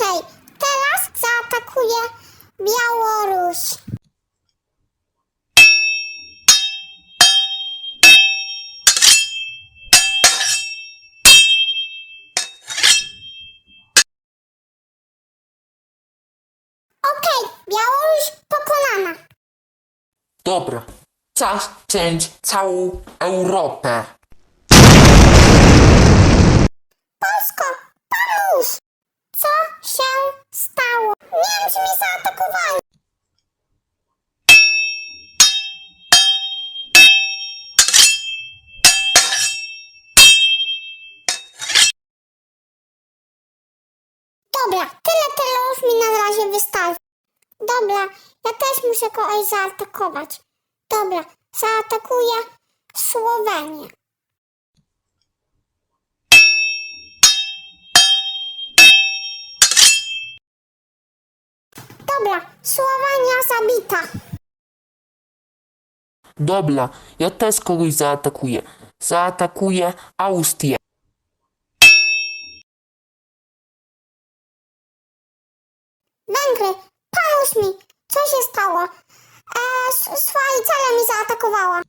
Okej, teraz zaatakuje Białoruś. Okej, Białoruś pokonana. Dobra, czas cięć całą Europę. Polsko, pomóż! Co się stało? Niemcy mnie zaatakowali. Dobra, tyle terrorów mi na razie wystarczy. Dobra, ja też muszę kogoś zaatakować. Dobra, zaatakuję Słowenię. Dobra, Słowenia zabita. Dobra, ja też kogoś zaatakuję. Zaatakuję Austrię. Węgry, pomóż mi! Co się stało? Eee, s- swoje cele mi zaatakowała.